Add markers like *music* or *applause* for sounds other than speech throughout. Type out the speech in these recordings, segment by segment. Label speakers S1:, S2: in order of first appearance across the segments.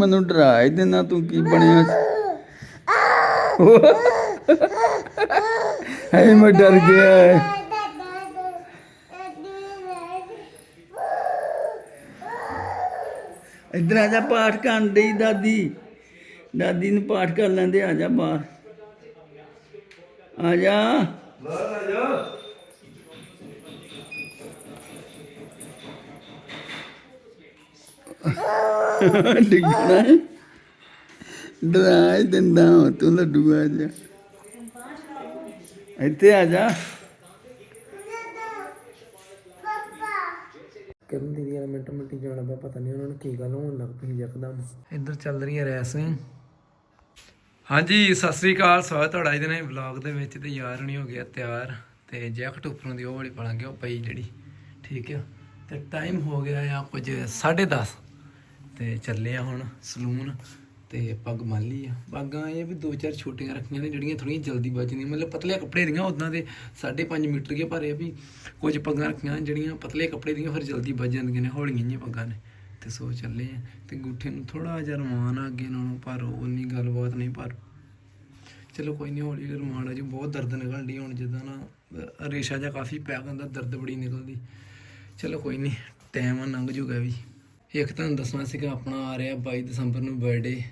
S1: ਮੈਨੂੰ ਡਰਾ ਹੀ ਦੇਣਾ, ਤੂੰ ਕੀ ਬਣਿਆ ਹਾਏ, ਮੈਂ ਡਰ ਗਿਆ ਇਧਰ ਆ ਜਾ ਪਾਠ ਕਰਨ ਡਈ ਦਾਦੀ। ਦਾਦੀ ਨੂੰ ਪਾਠ ਕਰ ਲੈਂਦੇ, ਆ ਜਾ ਬਾਹਰ। ਆ ਜਾ। ਡਿੱਗਣਾ ਹੈ। ਡਰਾ ਹੀ ਦਿੰਦਾ ਹਾਂ ਤੂੰ ਲੱਡੂ ਆ ਜਾ ਇੱਥੇ ਆ ਜਾ।
S2: ਕਰਨ ਦੀਦੀ ਵਾਲਾ ਮਿੰਟ ਮਿੰਟੀ ਜਾਣਾ ਪਿਆ ਪਤਾ ਨਹੀਂ ਉਹਨਾਂ ਨੂੰ ਕੀ ਗੱਲ ਹੋਣ ਲੱਗ ਪਈ ਯਕਦਮ। ਇੱਧਰ ਚੱਲ ਰਹੀ ਹੈ ਰੈਸਿੰਗ ਹਾਂਜੀ ਸਤਿ ਸ੍ਰੀ ਅਕਾਲ ਸਵਾਗਤ ਤੁਹਾਡਾ ਇਹਦੇ ਨਾਲ ਵਲੌਗ ਦੇ ਵਿੱਚ। ਤੇ ਯਾਰ ਨਹੀਂ ਹੋ ਗਿਆ ਤਿਆਰ। ਤੇ ਜੈਕਟ ਉੱਪਰੋਂ ਦੀ ਉਹ ਵਾਲੀ ਪਾਲਾਂਗੇ ਉਹ ਪਈ ਜਿਹੜੀ। ਠੀਕ ਆ। ਤੇ ਟਾਈਮ ਹੋ ਗਿਆ ਆ ਕੁਝ 10:30 ਤੇ ਚੱਲੇ ਆ ਹੁਣ ਸਲੂਨ ਤੇ ਪੱਗ ਮੰਨ ਲਈ ਆ। ਪੱਗਾਂ ਇਹ ਵੀ ਦੋ ਚਾਰ ਛੋਟੀਆਂ ਰੱਖੀਆਂ ਨੇ ਜਿਹੜੀਆਂ ਥੋੜੀਆਂ ਜਲਦੀ ਵੱਜ ਜਾਂਦੀਆਂ ਮਤਲਬ ਪਤਲੇ ਕੱਪੜੇ ਦੀਆਂ ਉਦਾਂ ਦੇ 5.5 ਮੀਟਰ ਦੀਆਂ, ਪਰ ਇਹ ਵੀ ਕੁਝ ਪੱਗਾਂ ਰੱਖੀਆਂ ਜਿਹੜੀਆਂ ਪਤਲੇ ਕੱਪੜੇ ਦੀਆਂ, ਫਿਰ ਜਲਦੀ ਬਚ ਜਾਂਦੀਆਂ ਨੇ, ਹੌਲੀਆਂ ਜਿਹੀਆਂ ਪੱਗਾਂ ਨੇ। ਤੇ ਸੋ ਚੱਲੇ ਆ। ਤੇ ਗੁੱਠੇ ਨੂੰ ਥੋੜਾ ਜਿਹਾ ਰਮਾਨ ਆ ਅੱਗੇ ਨਾਲੋਂ, ਪਰ ਉਨੀ ਗੱਲਬਾਤ ਨਹੀਂ, ਪਰ ਚਲੋ ਕੋਈ ਨਹੀਂ, ਹੌਲੀ ਹੌਲੀ ਰਮਾਨ ਆ ਜੀ। ਬਹੁਤ ਦਰਦ ਨਿਕਲਣ ਨਿਕਲਦੀ ਹੁਣ, ਜਿੱਦਾਂ ਨਾ ਰੇਸ਼ਾ ਜਿਹਾ ਕਾਫੀ ਪੈ ਜਾਂਦਾ ਦਰਦ ਬੜੀ ਨਿਕਲਦੀ। ਚਲੋ ਕੋਈ ਨਹੀਂ ਟਾਈਮ ਲੰਘ ਜੂਗਾ ਵੀ। ਇੱਕ ਤੁਹਾਨੂੰ ਦੱਸਣਾ ਸੀਗਾ, ਆਪਣਾ ਆ ਰਿਹਾ 22 ਦਸੰਬਰ ਨੂੰ ਬਰਥਡੇ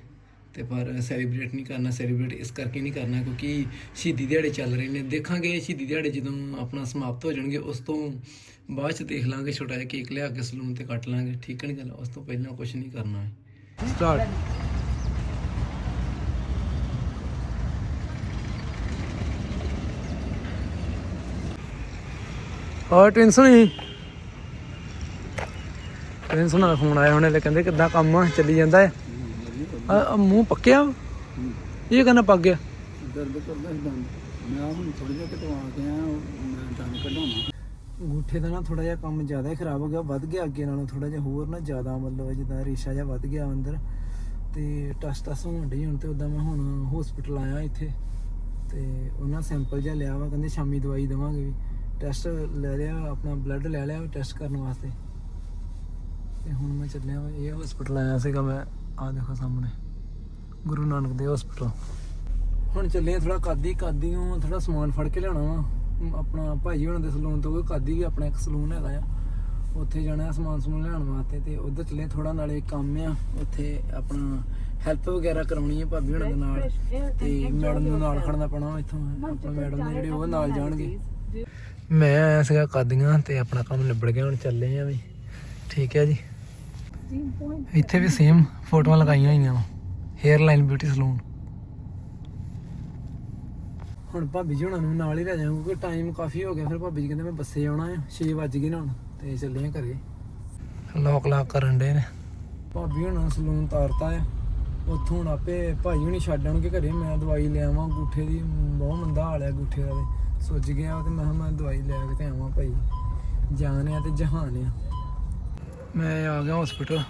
S2: ਤੇ ਪਰ ਸੈਲੀਬ੍ਰੇਟ ਨਹੀਂ ਕਰਨਾ ਸੈਲੀਬ੍ਰੇਟ ਇਸ ਕਰਕੇ ਨਹੀਂ ਕਰਨਾ ਕਿਉਂਕਿ ਸ਼ਹੀਦੀ ਦਿਹਾੜੇ ਚੱਲ ਰਹੇ ਨੇ। ਦੇਖਾਂਗੇ ਸ਼ਹੀਦੀ ਦਿਹਾੜੇ ਜਦੋਂ ਆਪਣਾ ਸਮਾਪਤ ਹੋ ਜਾਣਗੇ, ਉਸ ਤੋਂ ਬਾਅਦ ਚ ਦੇਖ ਲਾਂਗੇ, ਛੋਟਾ ਜਿਹਾ ਕੇਕ ਲਿਆ ਕੇ ਸਲੂਨ ਤੇ ਕੱਟ ਲਾਂਗੇ, ਠੀਕ ਹੈ ਨੀ ਗੱਲ? ਉਸ ਤੋਂ ਪਹਿਲਾਂ ਕੁਝ ਨਹੀਂ ਕਰਨਾ। ਹੈ ਸਟਾਰਟ ਔਰ ਟੈਨਸ਼ਨ ਹੀ ਟੈਨਸ਼ਨ ਦਾ ਫੋਨ ਆਇਆ ਹੁਣੇ ਲੈ ਕਹਿੰਦੇ ਕਿੱਦਾਂ ਕੰਮ ਆ ਚੱਲੀ ਜਾਂਦਾ ਹੈ। ਆ ਮੂੰਹ ਪੱਕਿਆ? ਇਹ ਕਹਿੰਦਾ ਪੱਕ ਗਿਆ।
S1: ਦਰਦ ਕਰਦਾ ਸੀ ਦੰਦ। ਮੈਂ ਹੁਣ ਥੋੜੀ ਜਿਹਾ ਕਿਤੋਂ ਆ ਗਿਆ ਮੈਂ ਦੰਦ ਕਢਾਉਣਾ।
S2: ਅੰਗੂਠੇ ਦਾ ਨਾ ਥੋੜਾ ਜਿਹਾ ਕੰਮ ਜ਼ਿਆਦਾ ਹੀ ਖਰਾਬ ਹੋ ਗਿਆ ਵੱਧ ਗਿਆ ਅੱਗੇ ਨਾਲੋਂ ਥੋੜਾ ਜਿਹਾ ਹੋਰ ਨਾ ਜ਼ਿਆਦਾ ਮਤਲਬ ਜਿੱਦਾਂ ਰੇਸ਼ਾ ਜਿਹਾ ਵੱਧ ਗਿਆ ਅੰਦਰ। ਤੇ ਟਸ ਟਸ ਹੋਣ ਡਈ ਹੁਣ ਤੇ ਉਦਾਂ ਮੈਂ ਹੁਣ ਹਸਪੀਟਲ ਆਇਆ ਇੱਥੇ। ਤੇ ਉਹਨਾਂ ਸੈਂਪਲ ਜਿਹਾ ਲਿਆ ਵਾ ਕਹਿੰਦੇ ਸ਼ਾਮੀ ਦਵਾਈ ਦੇਵਾਂਗੇ ਵੀ। ਟੈਸਟ ਲੈ ਲਿਆ ਆਪਣਾ ਬਲੱਡ ਲੈ ਲਿਆ ਟੈਸਟ ਕਰਨ ਵਾਸਤੇ। ਤੇ ਹੁਣ ਮੈਂ ਚੱਲਿਆ ਵਾ। ਇਹ ਹਸਪੀਟਲ ਆਇਆ ਸੀਗਾ ਮੈਂ। ਆ ਦੇਖੋ ਸਾਹਮਣੇ। ਗੁਰੂ ਨਾਨਕ ਦੇਵ ਹਸਪੀਟਲ ਹੁਣ ਚੱਲੇ ਆ ਥੋੜਾ ਕਾਦੀ ਕਾਦੀੋਂ ਥੋੜਾ ਸਮਾਨ ਫੜ ਕੇ ਲਿਆਉਣਾ ਵਾ। ਆਪਣਾ ਭਾਈ ਹੁਣਾਂ ਦੇ ਸਲੂਨ ਤੋਂ ਕਾਦੀ ਵੀ ਆਪਣਾ ਇੱਕ ਸਲੂਨ ਹੈਗਾ ਆ। ਉੱਥੇ ਜਾਣਾ ਸਮਾਨ ਸਮੂਨ ਲੈਣ ਵਾਸਤੇ ਤੇ ਉਧਰ ਚੱਲੇ ਥੋੜਾ ਨਾਲੇ ਕੰਮ ਆ। ਉੱਥੇ ਆਪਣਾ ਹੈਲਪ ਵਗੈਰਾ ਕਰਾਉਣੀ ਹੈ ਭਾਬੀ ਹੁਣਾਂ ਦੇ ਨਾਲ। ਤੇ ਮੈਡਮ ਨੂੰ ਨਾਲ ਖੜਨਾ ਪੈਣਾ ਇੱਥੋਂ। ਆਪਣਾ ਮੈਡਮ ਨੇ ਜਿਹੜੇ ਉਹ ਨਾਲ ਜਾਣਗੇ। ਮੈਂ ਆਇਆ ਸੀਗਾ ਕਾਦੀਆਂ ਤੇ ਆਪਣਾ ਕੰਮ ਨਿਬੜ ਗਿਆ ਹੁਣ ਚੱਲੇ ਆ ਵੀ। ਠੀਕ ਹੈ ਜੀ। ਇੱਥੇ ਵੀ ਸੇਮ ਫੋਟੋਆਂ ਲਗਾਈਆਂ ਹੋਈਆਂ ਵਾ। ਹੇਅਰ ਲਾਈਨ ਬਿਊਟੀ ਸਲੂਨ ਹੁਣ ਭਾਬੀ ਜੀ ਹੁਣਾਂ ਨੂੰ ਨਾਲ ਹੀ ਲੈ ਜਾਵਾਂਗੇ ਕਿਉਂਕਿ ਟਾਈਮ ਕਾਫੀ ਹੋ ਗਿਆ। ਫਿਰ ਭਾਬੀ ਜੀ ਕਹਿੰਦੇ ਮੈਂ ਬੱਸੇ ਆਉਣਾ ਆ 6 ਵੱਜ ਗਏ ਨੇ ਹੁਣ ਤੇ ਚੱਲੇ ਆ ਘਰੇ। ਲੋਕ ਲਾਕ ਕਰਨ ਦੇ ਨੇ। ਭਾਬੀ ਹੁਣਾਂ ਸਲੂਨ ਤਾਰਤਾ ਆ। ਉੱਥੋਂ ਹੁਣ ਆਪੇ ਭਾਈ ਹੁਣੀ ਛੱਡ ਆਉਣਗੇ ਘਰੇ। ਮੈਂ ਦਵਾਈ ਲੈ ਆਵਾਂ ਗੂਠੇ ਦੀ ਬਹੁਤ ਮੰਦਾ ਹਾਲ ਆ ਗੂਠੇ ਦਾ ਤੇ। ਸੁੱਜ ਗਿਆ ਤੇ ਮੈਂ ਮੈਂ ਦਵਾਈ ਲੈ ਕੇ ਤੇ ਆਵਾਂ ਭਾਈ। ਜਾਨ ਆ ਤੇ ਜਹਾਨ ਆ। ਮੈਂ ਆ ਗਿਆ ਹਸਪੀਟਲ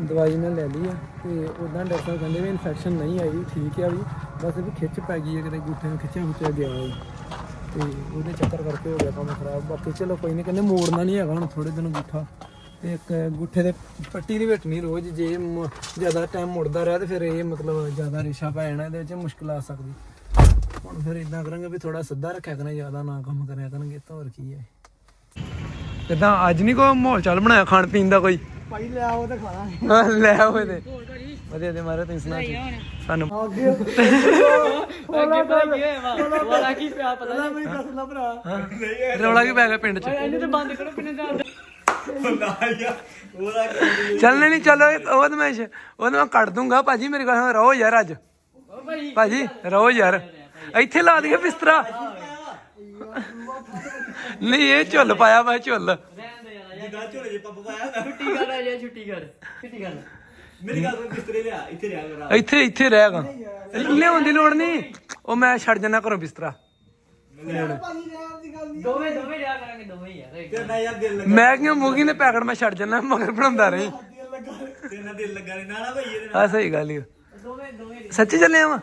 S2: ਦਵਾਈ ਮੈਂ ਲੈ ਲਈ ਆ ਤੇ ਉਦਾਂ ਡਾਕਟਰ ਸਾਹਿਬ ਕਹਿੰਦੇ ਵੀ ਇਨਫੈਕਸ਼ਨ ਨਹੀਂ ਆਈ, ਠੀਕ ਆ ਵੀ। ਬਸ ਵੀ ਖਿੱਚ ਪੈ ਗਈ ਹੈ ਕਿਤੇ ਗੁੱਠੇ ਨੂੰ ਖਿੱਚਿਆ ਖੁੱਚਿਆ ਗਿਆ ਹੈ ਤੇ ਉਹਦੇ ਚੱਕਰ ਕਰਕੇ ਹੋ ਗਿਆ ਕੰਮ ਖਰਾਬ। ਬਾਕੀ ਚਲੋ ਕੋਈ ਨਹੀਂ ਕਹਿੰਦੇ ਮੋੜਨਾ ਨਹੀਂ ਹੈਗਾ ਹੁਣ ਥੋੜੇ ਦਿਨ ਗੁੱਠਾ। ਤੇ ਇੱਕ ਗੁੱਠੇ ਦੇ ਪੱਟੀ ਦੀ ਵੇਟਣੀ ਰੋਜ਼ ਜੇ ਜ਼ਿਆਦਾ ਟਾਈਮ ਮੁੜਦਾ ਰਿਹਾ ਤੇ ਫਿਰ ਇਹ ਮਤਲਬ ਜ਼ਿਆਦਾ ਰੇਸ਼ਾ ਪੈ ਜਾਣਾ ਇਹਦੇ ਵਿੱਚ ਮੁਸ਼ਕਲ ਆ ਸਕਦੀ। ਹੁਣ ਫਿਰ ਇਦਾਂ ਕਰਾਂਗੇ ਵੀ ਥੋੜਾ ਸਿੱਧਾ ਰੱਖਿਆ ਕਰਾਂਗੇ ਜ਼ਿਆਦਾ ਨਾ ਕੰਮ ਕਰਿਆ ਕਰਾਂਗੇ ਤਾਂ ਹੋਰ ਕੀ ਹੈ। ਕਿਦਾਂ ਅੱਜ ਨਹੀਂ ਕੋਈ ਮਾਹੌਲ ਚੱਲ ਬਣਾਇਆ ਖਾਣ ਪੀਣ ਦਾ ਕੋਈ?
S1: ਭਾਈ ਲੈ ਆਓ ਤੇ ਖਾਣਾ।
S2: ਲੈ ਹੋਏ ਤੇ ਵਧੀਆ ਤੇ ਮਾਰੇ ਤੁਸੀਂ ਸੁਣਾ ਸਾਨੂੰ
S1: ਅੱਗੇ
S3: ਵਾਲਾ ਕੀ ਪਿਆ ਪਤਾ
S1: ਪਹਿਲਾਂ ਮੇਰੀ ਸੁਣਾ ਭਰਾ
S2: ਰੌਲਾ ਕੀ ਪੈ ਗਿਆ ਪਿੰਡ ਚ?
S3: ਇਹਨੂੰ ਤੇ ਬੰਦ ਕਰੋ ਪਿੰਨੇ ਦਾ
S2: ਚੱਲ ਨਹੀਂ ਚਲੋ ਉਹ ਤਾਂ ਮੈਂ ਸ਼- ਉਹ ਤਾਂ ਮੈਂ ਕੱਢ ਦੂੰਗਾ। ਭਾਜੀ ਮੇਰੇ ਕੋਲ ਰਹੋ ਯਾਰ ਅੱਜ। ਭਾਜੀ ਰਹੋ ਯਾਰ। ਇੱਥੇ ਲਾ ਦਈਏ ਬਿਸਤਰਾ। ਨਹੀਂ ਇਹ ਝੁੱਲ ਪਾਇਆ ਵਾ ਝੁੱਲ।
S1: ਜਿੱਦਾਂ ਝੋਲੇ ਜੇ ਪੱਪ ਪਾਇਆ
S3: ਛੁੱਟੀ ਕਰ ਆ ਜਾ ਛੁੱਟੀ ਕਰ। ਛੁੱਟੀ ਕਰ।
S1: ਮੇਰੀ ਗੱਲ ਸੁਣ ਬਿਸਤਰੇ ਲਿਆ ਇੱਥੇ ਰਿਆ ਕਰਾ।
S2: ਇੱਥੇ ਇੱਥੇ ਰਹੇਗਾ ਲਿਆਉਣ ਦੀ ਲੋੜ ਨਹੀਂ। ਉਹ ਮੈਂ ਛੱਡ ਜਾਣਾ ਘਰੋਂ ਬਿਸਤਰਾ।
S3: ਦੋਵੇਂ ਦੋਵੇਂ ਰਿਆ ਕਰਾਂਗੇ ਦੋਵੇਂ ਯਾਰ
S1: ਤੇ ਨਾ ਯਾਰ ਦਿਲ
S2: ਮੈਂ ਕਿਹਾ ਮੂਗੀ ਦੇ ਪੈਕਟ ਮੈਂ ਛੱਡ ਜਾਣਾ ਮਗਰ ਬਣਾਉਂਦਾ ਰਹੀ।
S1: ਲੱਗਾ ਤੇ ਨਾ ਦਿਲ ਲੱਗਾ ਨਹੀਂ ਨਾ ਨਾ ਭਾਈ ਇਹਦੇ
S2: ਆ ਸਹੀ ਗੱਲ ਹੀ ਆ।
S3: ਦੋਵੇਂ ਦੋਵੇਂ
S2: ਸੱਚੀ ਚੱਲੇ ਆਵਾਂ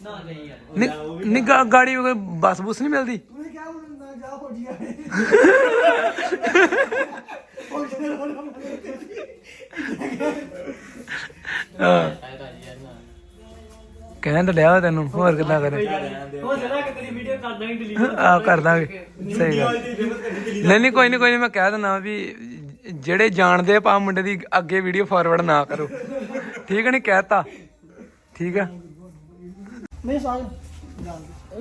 S3: ਨਾ ਨਹੀਂ ਯਾਰ
S2: ਨਹੀਂ। ਨਹੀਂ ਗਾ- ਗਾੜੀ ਕੋਈ ਬੱਸ ਬੁਸ ਨਹੀਂ ਮਿਲਦੀ? *laughs* ਹਾਂ। ਕਹਿਣ ਤਾਂ ਲਿਆ ਤੈਨੂੰ ਹੋਰ ਕਿੱਦਾਂ ਕਰੇ?
S3: ਹੋ ਸਕਦਾ ਕਿ ਤੇਰੀ ਵੀਡੀਓ ਕਰ ਦਾਂਗੇ ਡਿਲੀਟ
S2: ਆ ਕਰ ਦਾਂਗੇ। ਸਹੀ ਗੱਲ। ਨਹੀਂ ਨਹੀਂ ਕੋਈ ਨਹੀਂ ਕੋਈ ਨਹੀਂ ਮੈਂ ਕਹਿ ਦਿੰਦਾ ਵੀ ਜਿਹੜੇ ਜਾਣਦੇ ਆ ਪਾ ਮੁੰਡੇ ਦੀ ਅੱਗੇ ਵੀਡੀਓ ਫਾਰਵਰਡ ਨਾ ਕਰੋ। ਠੀਕ ਹੈ ਨਹੀਂ ਕਹਿਤਾ। ਠੀਕ ਆ?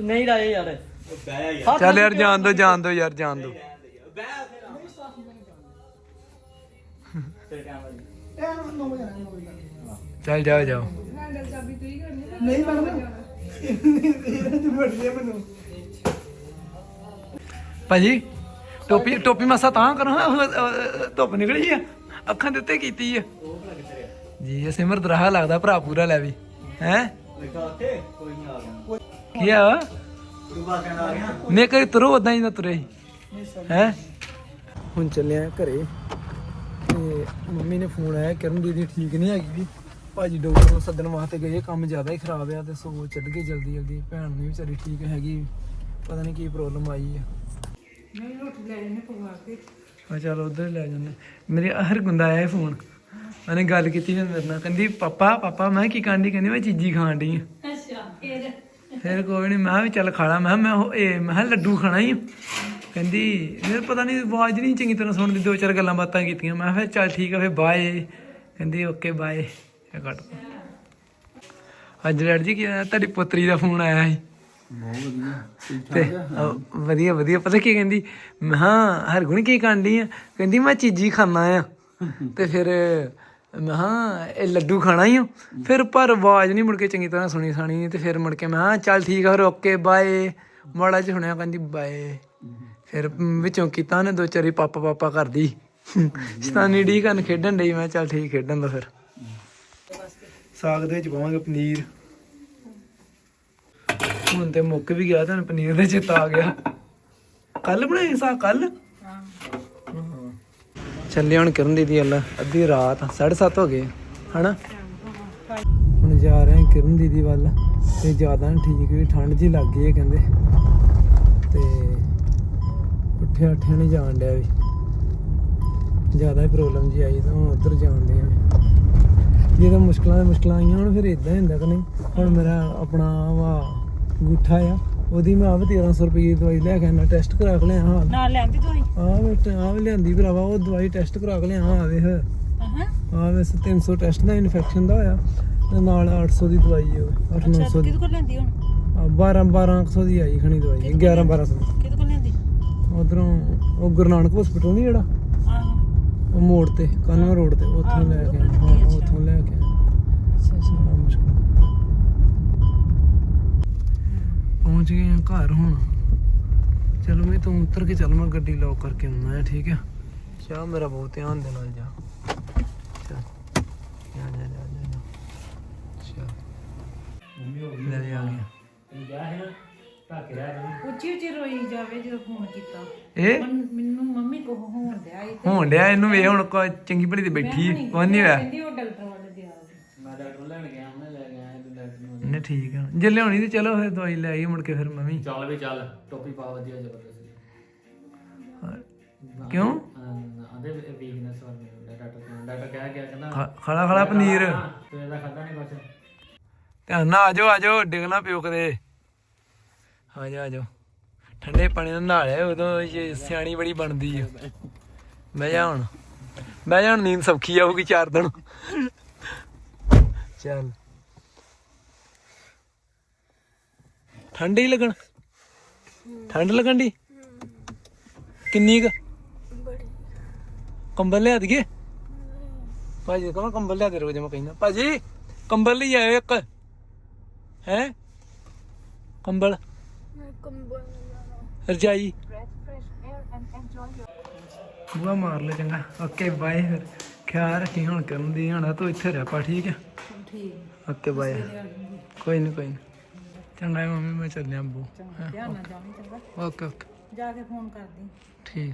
S3: ਨਹੀਂ ਰਾਏ ਯਾਰ।
S2: ਚੱਲ ਯਾਰ ਜਾਣ ਦੋ ਜਾਣ ਦੋ ਯਾਰ ਜਾਣ ਦੋ। ਚੱਲ ਜਾਓ ਜਾਓ ਭਾਜੀ ਟੋਪੀ ਟੋਪੀ ਮਸਾ ਤਾਂ ਕਰੋ ਹਾਂ, ਧੁੱਪ ਨਿਕਲੀ ਆ। ਅੱਖਾਂ ਦੇ ਉੱਤੇ ਕੀਤੀ ਆ। ਜੀ ਇਹ ਸਿਮਰਤ ਰਹਾ ਲੱਗਦਾ ਭਰਾ ਪੂਰਾ ਲੈ ਵੀ। ਹੈ? ਕੀ ਆ? ਨੇ ਕਰੀ ਤੁਰੋ ਉਦਾਂ ਹੀ ਨਾ ਤੁਰੇ। ਹੈ? ਹੁਣ ਚੱਲਿਆ ਘਰੇ। ਤੇ ਮੰਮੀ ਨੇ ਫੋਨ ਆਇਆ ਕਰਨ ਦੀਦੀ ਠੀਕ ਨਹੀਂ ਹੈਗੀ। ਭਾਜੀ ਡਾਕਟਰ ਨੂੰ ਸੱਦਣ ਵਾਸਤੇ ਗਏ ਕੰਮ ਜ਼ਿਆਦਾ ਹੀ ਖਰਾਬ ਆ ਤੇ ਸੋ ਚੱਲ ਗਏ ਜਲਦੀ ਜਲਦੀ। ਭੈਣ ਨੂੰ ਵੀ ਵਿਚਾਰੀ ਠੀਕ ਹੈਗੀ ਪਤਾ ਨਹੀਂ ਕੀ ਪ੍ਰੋਬਲਮ ਆਈ ਆ। ਹਾਂ ਚਲ ਉਧਰ ਲੈ ਜਾਂਦੇ। ਮੇਰੇ ਹਰ ਗੁੰਦਾ ਆਇਆ ਫੋਨ ਉਹਨੇ ਗੱਲ ਕੀਤੀ ਫਿਰ ਮੇਰੇ ਨਾਲ ਕਹਿੰਦੀ ਪਾਪਾ ਪਾਪਾ ਮੈਂ ਕੀ ਕਾਂਡੀ ਕਹਿੰਦੀ ਮੈਂ ਚੀਜ਼ੀ ਖਾਣ ਡਈ ਆ। ਫਿਰ? ਕੋਈ ਨਹੀਂ ਮੈਂ ਵੀ ਚੱਲ ਖਾ ਲਾ। ਮੈਂ ਮੈਂ ਇਹ ਮੈਂ ਲੱਡੂ ਖਾਣਾ ਹੀ ਆ। ਕਹਿੰਦੀ ਮੈਨੂੰ ਪਤਾ ਨਹੀਂ ਆਵਾਜ਼ ਨਹੀਂ ਚੰਗੀ ਤਰ੍ਹਾਂ ਸੁਣਦੀ ਦੋ ਚਾਰ ਗੱਲਾਂ ਬਾਤਾਂ ਕੀਤੀਆਂ। ਮੈਂ ਕਿਹਾ ਚੱਲ ਠੀਕ ਆ ਫਿਰ ਬਾਏ। ਕਹਿੰਦੀ ਓਕੇ ਬਾਏ। ਇਹ ਕੱਟ ਅੱਜ ਡੈਡ ਜੀ ਕੀ? ਤੁਹਾਡੀ ਪੁੱਤਰੀ ਦਾ ਫੋਨ ਆਇਆ ਸੀ।
S1: ਬਹੁਤ ਵਧੀਆ ਠੀਕ
S2: ਤੇ ਅਹ ਵਧੀਆ ਵਧੀਆ ਪਤਾ ਕੀ ਕਹਿੰਦੀ? ਮੈਂ ਹਾਂ ਹਰਗੁਣ ਕੀ ਕਾਂਡੀ ਆ? ਕਹਿੰਦੀ ਮੈਂ ਚੀਜ਼ੀ ਖਾਣਾ ਆ। ਤੇ ਫਿਰ ਮੈਂ ਹਾਂ ਇਹ ਲੱਡੂ ਖਾਣਾ ਹੀ ਆ। ਫਿਰ ਪਰ ਆਵਾਜ਼ ਨਹੀਂ ਮੁੜ ਕੇ ਚੰਗੀ ਤਰ੍ਹਾਂ ਸੁਣੀ ਸਾਣੀ। ਤੇ ਫਿਰ ਮੁੜ ਕੇ ਮੈਂ ਹਾਂ ਚੱਲ ਠੀਕ ਆ ਫਿਰ ਓਕੇ ਬਾਏ। ਮਾੜਾ ਜਿਹਾ ਸੁਣਿਆ ਕਹਿੰਦੀ ਬਾਏ। ਫਿਰ ਮ, ਵਿੱਚੋਂ ਕੀਤਾ ਉਹਨੇ ਦੋ ਚਾਰੀ ਪਾਪਾ ਪਾਪਾ ਕਰਦੀ। ਸਤਾਨੀ ਡੀ ਕਰਨ ਖੇਡਣ ਡਈ ਮੈਂ ਕਿਹਾ ਚੱਲ ਠੀਕ ਖੇਡਣ ਦੋ ਫਿਰ। ਸਾਗ ਦੇ ਵਿੱਚ ਪਾਵਾਂਗੇ ਪਨੀਰ। ਹੁਣ ਤੇ ਮੁੱਕ ਵੀ ਗਿਆ ਤੁਹਾਨੂੰ ਪਨੀਰ ਦੇ ਚੇਤਾ ਆ ਗਿਆ। ਕੱਲ ਬਣਾਏ ਸਾਗ ਕੱਲ ਚੱਲੇ ਹੁਣ ਕਰਨ ਦੀਦੀ ਅੱਲਾ ਅੱਧੀ ਰਾਤ 7:30 ਹੋ ਗਏ, ਹਨਾ? ਹੁਣ ਜਾ ਰਹੇ ਹਾਂ ਕਿਰਨ ਦੀਦੀ ਵੱਲ, ਤੇ ਜ਼ਿਆਦਾ ਨੀ ਠੀਕ ਵੀ ਠੰਡ ਜੀ ਲੱਗ ਗਈ ਹੈ ਕਹਿੰਦੇ। ਤੇ ਉੱਠਿਆ ਉੱਠਿਆ ਨਹੀਂ ਜਾਣ ਡਿਆ ਵੀ। ਜ਼ਿਆਦਾ ਹੀ ਪ੍ਰੋਬਲਮ ਜੀ ਆਈ, ਤਾਂ ਹੁਣ ਉੱਧਰ ਜਾਣਦੇ ਆ ਜਦੋਂ ਮੁਸ਼ਕਲਾਂ ਮੁਸ਼ਕਲਾਂ ਆਈਆਂ ਹੁਣ ਫਿਰ ਇਦਾਂ ਹੁੰਦਾ ਕਿ ਨਹੀਂ ਹੁਣ ਮੇਰਾ ਆਪਣਾ ਵਾ ਗੁੱਠਾ ਆ ਉਹਦੀ ਮੈਂ ਆਪ 1300 ਰੁਪਏ ਦੀ ਦਵਾਈ ਲੈ ਕੇ ਆਣਾ ਟੈਸਟ ਕਰਾ ਕੇ ਲਿਆ ਹਾਂ
S4: ਨਾਲ ਲੈਂਦੀ ਤੁਸੀਂ
S2: ਆ ਵੇ ਆ ਵੇ ਲਿਆਂਦੀ ਭਰਾਵਾ ਉਹ ਦਵਾਈ ਟੈਸਟ ਕਰਾ ਕੇ ਲਿਆ ਆ ਵੇਖ।
S4: ਹਾਂ
S2: ਆ ਵੇ 300 ਟੈਸਟ ਦਾ ਇਨਫੈਕਸ਼ਨ ਦਾ ਹੋਇਆ ਤੇ ਨਾਲ 800 ਦੀ ਦਵਾਈ ਹੈ 8-900 ਦੀ।
S4: ਕਿਹਦੇ ਕੋਲ ਲੈਂਦੀ ਹੁਣ?
S2: ਆ, 12 1200 ਦੀ ਆਈ ਖਣੀ ਦਵਾਈ 11 1200 ਦੀ।
S4: ਕਿਹਦੇ ਕੋਲ ਲੈਂਦੀ
S2: ਉਧਰੋਂ ਉਹ ਗੁਰੂ ਨਾਨਕ ਹਸਪੀਟਲ ਨਹੀਂ ਜਿਹੜਾ?
S4: ਆਹੋ
S2: ਉਹ ਮੋੜ ਤੇ ਕਾਨਵਾ ਰੋਡ ਤੇ ਉੱਥੋਂ ਲੈ ਕੇ ਆਏ। ਹਾਂ ਉੱਥੋਂ ਲੈ ਕੇ ਆਏ।
S4: ਅੱਛਾ ਅੱਛਾ
S2: ਬੜਾ ਮੁਸ਼ਕਲ ਪਹੁੰਚ ਗਏ ਆ ਘਰ ਹੁਣ ਚਲੋ ਮੈਂ ਤੂੰ ਉਤਰ ਕੇ ਚੱਲ ਮੈਂ ਗੱਡੀ ਲੌਕ ਕਰਕੇ ਆਉਣਾ ਹੈ ਠੀਕ ਹੈ ਚਾਹ ਮੇਰਾ ਬਹੁਤ ਧਿਆਨ ਦੇ ਨਾਲ ਜਾ ਚੱਲ ਜਾ ਜਾ ਜਾ ਜਾ ਜਾ ਚੱਲ ਲੈ ਵੀ ਆ ਗਿਆ
S4: ਉੱਚੀ ਉੱਚੀ ਰੋਈ ਜਾਵੇ ਜਦੋਂ ਫੋਨ ਕੀਤਾ।
S2: ਇਹ?
S4: ਮਨ- ਮੈਨੂੰ ਮੰਮੀ ਕੋ ਹੋਣ ਦਿਆ ਇਹ
S2: ਹੋਣ ਡਿਆ ਇਹਨੂੰ ਵੇ ਹੁਣ ਕੋਈ ਚੰਗੀ ਭਲੀ ਤੇ ਬੈਠੀ ਹੈ ਕੋਈ ਨਹੀਂ ਹੋਇਆ।
S4: ਕਹਿੰਦੀ ਉਹ ਡਾਕਟਰ ਵੱਲ ਗਿਆ
S3: ਮੈਂ ਡਾਕਟਰ ਲੈਣ ਗਿਆ ਮੈਂ ਲੈ ਗਿਆ ਤੇ ਡਾਕਟਰ ਨੂੰ।
S2: ਨਹੀਂ ਠੀਕ ਹੈ ਜੇ ਲਿਆਉਣੀ ਤੇ ਚਲੋ ਫਿਰ ਦਵਾਈ ਲੈ ਆਈ ਮੁੜ ਕੇ ਫਿਰ ਮੈਂ ਵੀ।
S3: ਚੱਲ ਵੀ ਚੱਲ ਟੋਪੀ ਪਾ ਵਧੀਆ ਜ਼ਬਰਦਸਤ।
S2: ਕਿਉਂ?
S3: ਆਂਦੇ ਵੀਕਨੈਸ ਵਾਲੀ ਡਾਕਟਰ ਕੋਲ। ਡਾਕਟਰ ਕਹਿ ਗਿਆ ਕਹਿੰਦਾ
S2: ਖਾ- ਖਾਲਾ ਖਾਲਾ ਪਨੀਰ।
S3: ਤੇ ਇਹਦਾ ਖਾਦਾ ਨਹੀਂ ਕੁਛ।
S2: ਧਿਆਨ ਨਾਲ ਆਜੋ ਆਜੋ ਡਿੱਗਣਾ ਪਿਓ ਕਦੇ। ਆ ਜਾ ਆਜੋ ਠੰਡੇ ਪਾਣੀ ਨਾਲ ਨਹਾ ਲਿਆ, ਉਦੋਂ ਇਹ ਸਿਆਣੀ ਬੜੀ ਬਣਦੀ ਆ। ਬਹਿ ਜਾ ਹੁਣ। ਬਹਿ ਜਾ ਹੁਣ, ਨੀਂਦ ਸੌਖੀ ਆਊਗੀ ਚਾਰ ਦਿਨ। ਚੱਲ। ਠੰਡ ਹੀ ਲੱਗਣ? ਠੰਡ ਲੱਗਣ ਦੀ ਕਿੰਨੀ ਕ? ਕੰਬਲ ਲਿਆ ਦਈਏ? ਭਾਜੀ ਕਹਾਂ ਕੰਬਲ ਲਿਆ ਦੇ ਰੋ ਜੇ ਮੈਂ ਕਹਿੰਦਾ। ਭਾਜੀ, ਕੰਬਲ ਲਈ ਆਇਓ ਇੱਕ। ਹੈ? ਕੰਬਲ। ਰਜਾਈ। ਬੁਆ ਮਾਰ ਲੈ ਚੰਗਾ। ਓਕੇ ਬਾਏ ਫਿਰ। ਖਿਆਲ ਰੱਖੀ ਹੁਣ ਕਰਨ ਦੀ ਹੁਣ ਤੂੰ ਇੱਥੇ ਰਹਿ ਪਾ ਠੀਕ ਹੈ?
S4: ਠੀਕ
S2: ਓਕੇ ਬਾਏ ਕੋਈ ਨਹੀਂ ਕੋਈ ਨਹੀਂ ਚੰਗਾ ਹੈ ਮੰਮੀ ਮੈਂ ਚੱਲਿਆ ਬੂ
S4: ਧਿਆਨ ਨਾਲ ਜਾਵੀਂ ਚੰਗਾ।
S2: Okay okay.
S4: ਜਾ ਕੇ ਫੋਨ ਕਰਦੀ।
S2: ਠੀਕ।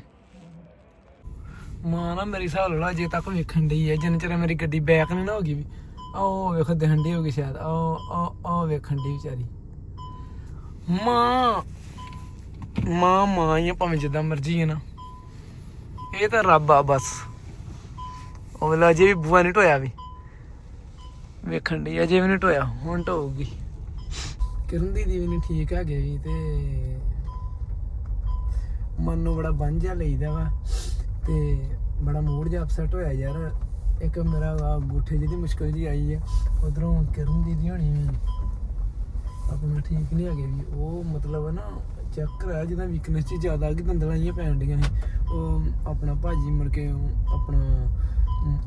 S2: ਮਾਂ ਨਾ ਮੇਰੀ ਹਿਸਾਬ ਲਾ ਜੇ ਤੱਕ ਵੇਖਣ ਡਈ ਹੈ। ਜਿੰਨ ਚਿਰ ਮੇਰੀ ਗੱਡੀ ਬੈਕ ਨਹੀਂ ਨਾ ਹੋ ਗਈ ਵੀ ਆਹ ਉਹ ਵੇਖ ਦਿਖਣ ਡਈ ਹੋਗੀ ਸ਼ਾਇਦ। ਆਹ ਆਹ ਆਹ ਵੇਖਣ ਡਈ ਵਿਚਾਰੀ। ਮਾਂ ਮਾਂ ਮਾਂ ਹੀ ਆ ਭਾਵੇਂ ਜਿੱਦਾਂ ਮਰਜ਼ੀ ਹੈ ਨਾ। ਇਹ ਤਾਂ ਰੱਬ ਆ ਬਸ। ਉਹ ਵੇਲਾ ਅਜੇ ਵੀ ਬੂਆ ਨਹੀਂ ਢੋਇਆ ਵੀ। ਵੇਖਣ ਦੀ ਅਜੇ ਵੀ ਨਹੀਂ ਟੋਇਆ ਹੁਣ ਢੋਊਗੀ। ਕਿਰਨ ਦੀ ਵੀ ਨਹੀਂ ਠੀਕ ਹੈਗੇ ਵੀ ਤੇ ਮਨ ਨੂੰ ਬੜਾ ਬੰਝਾ ਲਈਦਾ ਵਾ। ਤੇ ਬੜਾ ਮੂਡ ਜਿਹਾ ਅਪਸੈਟ ਹੋਇਆ ਯਾਰ। ਇੱਕ ਮੇਰਾ ਆਹ ਅੰਗੂਠੇ ਜਿਹਦੀ ਮੁਸ਼ਕਲ ਜੀ ਆਈ ਹੈ ਉਧਰੋਂ ਕਿਰਨ ਦੀ ਹੋਣੀ ਵੀ। ਆਪਣਾ ਠੀਕ ਨਹੀਂ ਹੈਗੇ ਵੀ, ਉਹ ਮਤਲਬ ਨਾ ਚੱਕਰ ਹੈ ਜਿਹਦਾ ਵੀਕਨੈਸ ਚ ਜ਼ਿਆਦਾ ਆ ਦੰਦਲਾਂ ਜਿਹੀਆਂ ਪੈਣ ਡੀਆਂ ਸੀ ਉਹ ਆਪਣਾ ਭਾਜੀ ਮੁੜ ਕੇ ਆਪਣਾ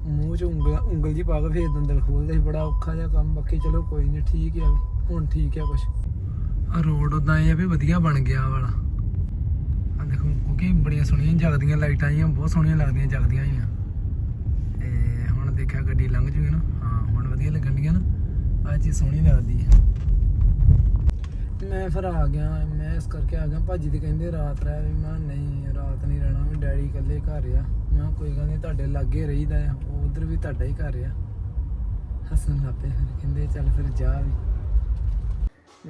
S2: ਮੂੰਹ- ਚ ਉਂਗਲ ਉਂਗਲ ਜੀ ਪਾ ਕੇ ਫੇਰ ਦੰਦਲ ਖੋਲਦੇ ਸੀ। ਬੜਾ ਔਖਾ ਜਿਹਾ ਕੰਮ, ਬਾਕੀ ਚਲੋ ਕੋਈ ਨਹੀਂ ਠੀਕ ਆ ਵੀ, ਹੁਣ ਠੀਕ ਆ ਕੁਛ। ਆ ਰੋਡ ਉਦਾਂ ਇਹ ਆ ਵੀ ਵਧੀਆ ਬਣ ਗਿਆ ਵਾਲਾ। ਆ ਦੇਖੋ, ਕਿਉਂਕਿ ਬੜੀਆਂ ਸੋਹਣੀਆਂ ਜਗਦੀਆਂ ਲਾਈਟਾਂ ਆਈਆਂ, ਬਹੁਤ ਸੋਹਣੀਆਂ ਲੱਗਦੀਆਂ ਜਗਦੀਆਂ ਆਈਆਂ। ਤੇ ਹੁਣ ਦੇਖਿਆ ਗੱਡੀ ਲੰਘ ਜੂਗੀ ਨਾ। ਹਾਂ, ਹੁਣ ਵਧੀਆ ਲੱਗਣ ਡੀਆਂ ਨਾ। ਆ ਚੀਜ਼ ਸੋਹਣੀ ਲੱਗਦੀ ਹੈ ਮੈਂ ਫਿਰ ਆ ਗਿਆ, ਮੈਂ ਇਸ ਕਰਕੇ ਆ ਗਿਆ, ਭਾਜੀ ਤੇ ਕਹਿੰਦੇ ਰਾਤ ਰਹਿ ਵੀ, ਮੈਂ ਕਿਹਾ ਨਹੀਂ, ਰਾਤ ਨਹੀਂ ਰਹਿਣਾ ਵੀ ਡੈਡੀ ਇਕੱਲੇ ਘਰ ਆ। ਮੈਂ ਕਿਹਾ ਕੋਈ ਗੱਲ ਨਹੀਂ, ਤੁਹਾਡੇ ਲਾਗੇ ਰਹੀਦਾ ਆ, ਉਹ ਉਧਰ ਵੀ ਤੁਹਾਡਾ ਹੀ ਘਰ ਆ। ਹੱਸਣ ਲੱਪੇ ਫਿਰ, ਕਹਿੰਦੇ ਚੱਲ ਫਿਰ ਜਾ ਵੀ।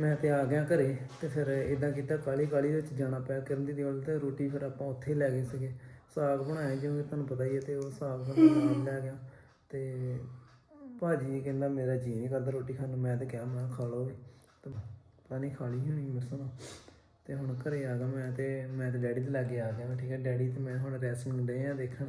S2: ਮੈਂ ਤੇ ਆ ਗਿਆ ਘਰੇ ਤੇ ਫਿਰ ਇਦਾਂ ਕੀਤਾ ਕਾਲੀ ਕਾਲੀ ਵਿੱਚ ਜਾਣਾ ਪਿਆ, ਕਰਨ ਦੀ ਦਿਵਾਲ ਤੇ ਰੋਟੀ ਫਿਰ ਆਪਾਂ ਉੱਥੇ ਹੀ ਲੈ ਗਏ ਸੀਗੇ। ਸਾਗ ਬਣਾਇਆ ਜਿਵੇਂ ਤੁਹਾਨੂੰ ਪਤਾ ਹੀ ਹੈ ਤੇ ਉਹ ਸਾਗ ਫਿਰ ਨਾਲ ਲੈ ਗਿਆ। ਤੇ ਭਾਜੀ ਕਹਿੰਦਾ, ਮੇਰਾ ਜੀ ਨਹੀਂ ਕਰਦਾ ਰੋਟੀ ਖਾਣ ਨੂੰ, ਮੈਂ ਤੇ ਕਿਹਾ, ਮੈਂ ਕਿਹਾ ਖਾ ਲਓ ਵੀ। ਪਤਾ ਨਹੀਂ ਖਾਲੀ ਲਈ ਹੋਣੀ ਮਸਾਂ ਤੇ ਹੁਣ ਘਰੇ ਆ ਗਿਆ ਮੈਂ ਤੇ ਮੈਂ ਤੇ ਡੈਡੀ ਦੇ ਲਾਗੇ ਆ ਗਿਆ ਮੈਂ, ਠੀਕ ਹੈ ਡੈਡੀ ਤੇ ਮੈਂ ਹੁਣ ਰੈਸਲਿੰਗ ਡੇ ਆ ਦੇਖਣ।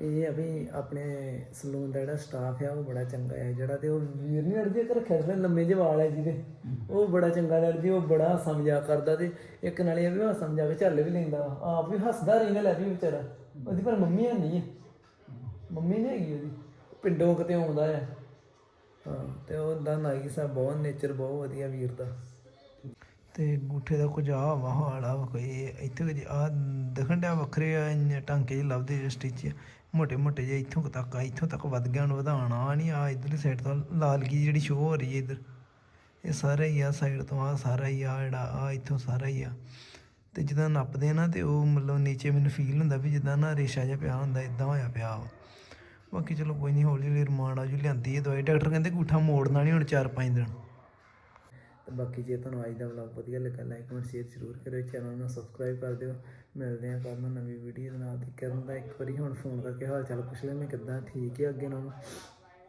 S2: ਇਹ ਆ ਵੀ ਆਪਣੇ ਸਲੂਨ ਦਾ ਜਿਹੜਾ ਸਟਾਫ ਆ, ਉਹ ਬੜਾ ਚੰਗਾ ਹੈ ਜਿਹੜਾ ਤੇ ਉਹ ਵੀਰ ਨਹੀਂ ਅੜਦੇ ਕਰ ਰੱਖਿਆ ਸੀ ਲੰਮੇ ਜਿਹੇ ਵਾਲ ਹੈ ਜਿਹਦੇ ਉਹ ਬੜਾ ਚੰਗਾ ਲੜਦੀ ਉਹ ਬੜਾ ਸਮਝਾ ਕਰਦਾ ਤੇ ਇੱਕ ਨਾਲੇ ਇਹ ਵੀ ਹਾਸਾ ਸਮਝਾ ਕੇ ਚੱਲ ਵੀ ਲੈਂਦਾ। ਆਪ ਵੀ ਹੱਸਦਾ ਰਹਿੰਦਾ ਲੈ ਵੀ ਵਿਚਾਰਾ। ਉਹਦੀ ਪਰ ਮੰਮੀ ਹੈ ਨਹੀਂ ਹੈ ਮੰਮੀ ਨਹੀਂ ਹੈਗੀ ਉਹਦੀ। ਪਿੰਡੋਂ ਕਿਤੇ ਆਉਂਦਾ ਆ। ਹਾਂ, ਤੇ ਉਹਦਾ ਨਾਈਸ ਆ ਬਹੁਤ ਨੇਚਰ ਬਹੁਤ ਵਧੀਆ ਵੀਰ ਦਾ। ਤੇ ਗੂਠੇ ਦਾ ਕੁਝ ਆ ਵਾ ਹਾਲਾ ਵਾ ਕੋਈ ਇੱਥੇ ਕੁਝ ਆ ਦਿਖਣ ਡਿਆ ਵੱਖਰੇ ਆ, ਇੰਨੇ ਟਾਂਕੇ ਜਿਹੇ ਲੱਭਦੇ ਜਿਹੜੇ ਸਟਿਚ ਮੋਟੇ ਮੋਟੇ ਜਿਹੇ, ਇੱਥੋਂ ਤੱਕ ਆ, ਇੱਥੋਂ ਤੱਕ ਵੱਧ ਗਿਆ, ਹੁਣ ਵਧਾਉਣ ਆ ਨਹੀਂ ਆ ਇਧਰਲੀ ਸਾਈਡ ਤੋਂ ਲਾਲਗੀ ਜਿਹੜੀ ਸ਼ੋ ਹੋ ਰਹੀ ਹੈ ਇਧਰ। ਇਹ ਸਾਰਾ ਹੀ ਆ ਸਾਈਡ ਤੋਂ ਆ ਸਾਰਾ ਹੀ ਆ, ਜਿਹੜਾ ਆ ਇੱਥੋਂ ਸਾਰਾ ਹੀ ਆ। ਤੇ ਜਦੋਂ ਨੱਪਦੇ ਆ ਨਾ, ਤੇ ਉਹ ਮਤਲਬ ਨੀਚੇ ਮੈਨੂੰ ਫੀਲ ਹੁੰਦਾ ਵੀ ਜਿੱਦਾਂ ਨਾ ਰੇਸ਼ਾ ਜਿਹਾ ਪਿਆ ਹੁੰਦਾ ਇਦਾਂ ਹੋਇਆ ਪਿਆ ਵਾ। ਬਾਕੀ ਚਲੋ ਕੋਈ ਨਹੀਂ ਹੌਲੀ ਹੌਲੀ ਰਮਾਨ ਆ ਜੂ, ਲਿਆਂਦੀ ਹੈ ਦਵਾਈ। ਡਾਕਟਰ ਕਹਿੰਦੇ ਗੂਠਾ ਮੋੜਨਾ ਨਹੀਂ ਹੁਣ 4-5 ਦਿਨ। ਤੇ ਬਾਕੀ ਜੇ ਤੁਹਾਨੂੰ ਅੱਜ ਦਾ ਵਲੌਗ ਵਧੀਆ ਲੱਗਾ ਲਾਈਕ ਕਮੈਂਟ ਸ਼ੇਅਰ ਜ਼ਰੂਰ ਕਰਿਓ ਚੈਨਲ ਨੂੰ ਸਬਸਕ੍ਰਾਈਬ ਕਰ ਦਿਓ। ਮਿਲਦੇ ਹਾਂ ਕੱਲ੍ਹ ਨੂੰ ਨਵੀਂ ਵੀਡੀਓ ਨਾਲ। ਤੇ ਕਰਨ ਦਾ ਇੱਕ ਵਾਰੀ ਹੁਣ ਫੋਨ ਕਰਕੇ ਹਾਲ ਚਾਲ ਪੁੱਛ ਲੈਣੇ ਕਿੱਦਾਂ, ਠੀਕ ਹੈ, ਅੱਗੇ ਨਾਲੋਂ।